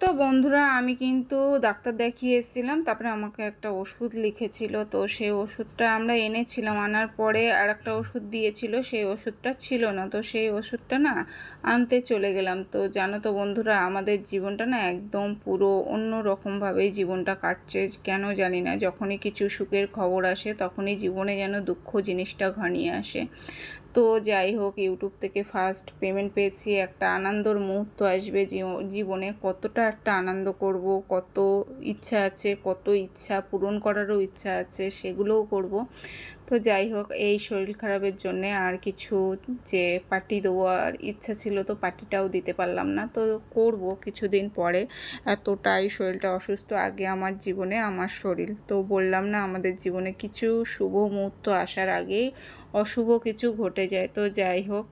তো বন্ধুরা, আমি কিন্তু ডাক্তার দেখিয়ে এসেছিলাম, তারপরে আমাকে একটা ওষুধ লিখেছিল। তো সেই ওষুধটা আমরা এনেছিলাম, আনার পরে আর একটা ওষুধ দিয়েছিল, সেই ওষুধটা ছিল না। তো সেই ওষুধটা না আনতে চলে গেলাম। তো জানো তো বন্ধুরা, আমাদের জীবনটা না একদম পুরো অন্য রকমভাবেই জীবনটা কাটছে, কেন জানি না। যখনই কিছু সুখের খবর আসে, তখনই জীবনে যেন দুঃখ জিনিসটা ঘনিয়ে আসে। তো যাই হোক, ইউটিউব থেকে ফার্স্ট পেমেন্ট পেয়েছি। একটা আনন্দর মুহূর্ত আসবে জীবনে। কতটা একটা আনন্দ করব, কত ইচ্ছা আছে, কত ইচ্ছা পূরণ করারও ইচ্ছা আছে, সেগুলোও করব। তো যাই হোক, এই শরীর খারাপের জন্যে আর কিছু যে পার্টি দেওয়ার ইচ্ছা ছিল তো পার্টিটাও দিতে পারলাম না। তো করব কিছুদিন পরে। এতটাই শরীরটা অসুস্থ আগে আমার জীবনে, আমার শরীর। তো বললাম না, আমাদের জীবনে কিছু শুভ মুহূর্ত আসার আগেই অশুভ কিছু ঘটে যায়। তো যাই হোক,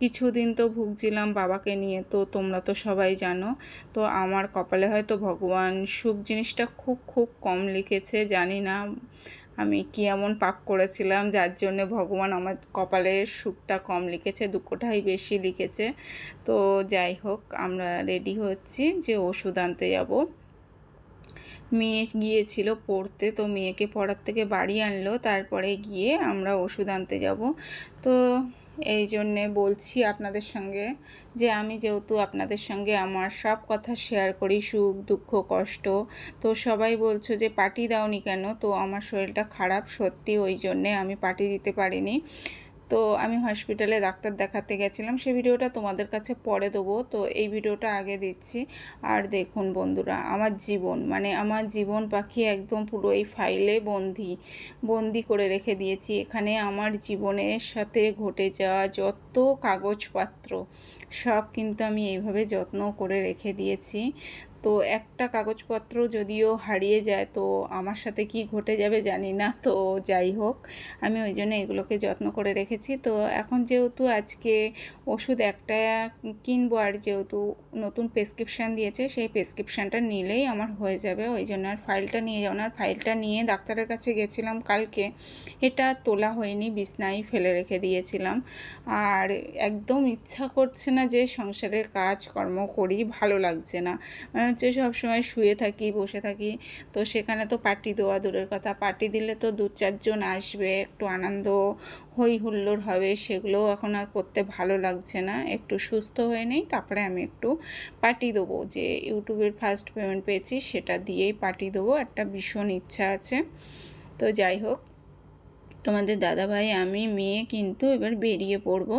কিছুদিন তো ভুগছিলাম বাবাকে নিয়ে। তো তোমরা তো সবাই জানো, তো আমার কপালে হয়তো ভগবান সুখ জিনিসটা খুব খুব কম লিখেছে, জানি না। আমি কি এমন পাপ করেছিলাম যার জন্য ভগবান আমার কপালে সুখটা কম লিখেছে দুঃখটাই বেশি লিখেছে। তো যাই হোক, আমরা রেডি হচ্ছি যে ওষুধ আনতে যাব। মেয়ে গিয়েছিল পড়তে, তো মেয়েকে পড়ার থেকে বাড়ি আনলো, তারপরে গিয়ে আমরা ওষুধ আনতে যাব। তো এই জন্যে বলছি আপনাদের সঙ্গে যে আমি যেহেতু আপনাদের সঙ্গে আমার সব কথা শেয়ার করি, সুখ, দুঃখ, কষ্ট, তো সবাই বলছো যে পার্টি দাওনি কেন? তো আমার শরীরটা খারাপ সত্যি, ওই জন্যে আমি পার্টি দিতে পারিনি। তো আমি হসপিটালে ডাক্তার দেখাতে গেছিলাম। সেই ভিডিওটা তোমাদের কাছে পরে দেবো। তো এই ভিডিওটা আগে দিচ্ছি। আর দেখুন বন্ধুরা, আমার জীবন মানে আমার জীবন পাখি একদম পুরো এই ফাইলে বন্দি বন্দি করে রেখে দিয়েছি। এখানে আমার জীবনের সাথে ঘটে যাওয়া যত কাগজপত্র, সব কিন্তু আমি এইভাবে যত্ন করে রেখে দিয়েছি। তো একটা কাগজপত্র যদিও হারিয়ে যায়, তো আমার সাথে কি ঘটে যাবে জানি না। তো যাই হোক, আমি ওই জন্য এগুলোকে যত্ন করে রেখেছি। তো এখন যেহেতু আজকে ওষুধ একটা কিনবো আর যেহেতু নতুন প্রেসক্রিপশান দিয়েছে, সেই প্রেসক্রিপশানটা নিলেই আমার হয়ে যাবে। ওই জন্য আর ফাইলটা নিয়ে যাও না। ফাইলটা নিয়ে ডাক্তারের কাছে গেছিলাম কালকে। এটা তোলা হয়নি, বিছনায় ফেলে রেখে দিয়েছিলাম। আর একদম ইচ্ছা করছে না যে সংসারের কাজকর্ম করি, ভালো লাগছে না। হচ্ছে সবসময় শুয়ে থাকি, বসে থাকি। তো সেখানে তো পার্টি দেওয়া দূরের কথা। পার্টি দিলে তো দু চারজন আসবে, একটু আনন্দ হই হুল্লোড় হবে সেগুলোও এখন আর করতে ভালো লাগছে না। একটু সুস্থ হয়ে নেই, তারপরে আমি একটু পার্টি দেবো। যে ইউটিউবের ফার্স্ট পেমেন্ট পেয়েছি, সেটা দিয়েই পার্টি দেবো। একটা ভীষণ ইচ্ছা আছে। তো যাই হোক তোমাদের দাদাভাই, আমি, মেয়ে কিন্তু এবার বেরিয়ে পড়ব।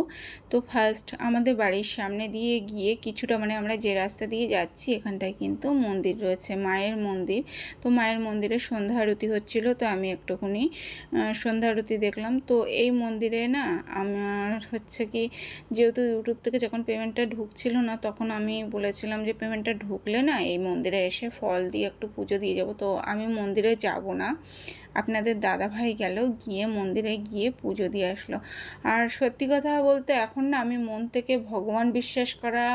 তো ফার্স্ট আমাদের বাড়ির সামনে দিয়ে গিয়ে কিছুটা মানে আমরা যে রাস্তা দিয়ে যাচ্ছি, এখানটায় কিন্তু মন্দির রয়েছে, মায়ের মন্দির। তো মায়ের মন্দিরে সন্ধ্যা আরতি হচ্ছিল, তো আমি একটুখানি সন্ধ্যা আরতি দেখলাম। তো এই মন্দিরে না আমার হচ্ছে কি, যেহেতু ইউটিউব থেকে যখন পেমেন্টটা ঢুকছিল না, তখন আমি বলেছিলাম যে পেমেন্টটা ঢুকলে না এই মন্দিরে এসে ফল দিয়ে একটু পুজো দিয়ে যাব। তো আমি মন্দিরে যাব না। আপনাদের দাদাভাই গেল, গিয়ে মন্দিরে গিয়ে পুজো দিয়ে আসলো। আর সত্যি কথা বলতে এখন না আমি মন থেকে ভগবান বিশ্বাস করা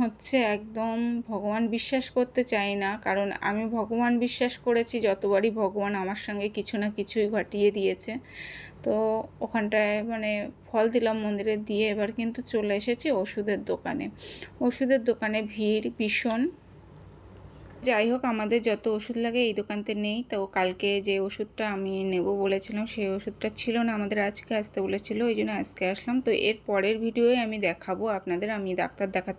হচ্ছে একদম ভগবান বিশ্বাস করতে চাই না। কারণ আমি ভগবান বিশ্বাস করেছি, যতবারই ভগবান আমার সঙ্গে কিছু না কিছুই ঘটিয়ে দিয়েছে। তো ওখানটায় মানে ফল দিলাম মন্দিরে দিয়ে এবার কিন্তু চলে এসেছি ওষুধের দোকানে। ওষুধের দোকানে ভিড় ভীষণ। যাই হোক, আমাদের যত ওষুধ লাগে এই দোকানতে নেই। তো কালকে যে ওষুধটা আমি নেব বলেছিলাম সেই ওষুধটা ছিল না আমাদের আজকে আসতে বলেছিল, ওই জন্য আজকে আসলাম। তো এর পরের ভিডিওয়ে আমি দেখাবো, আপনাদের আমি ডাক্তার দেখাতে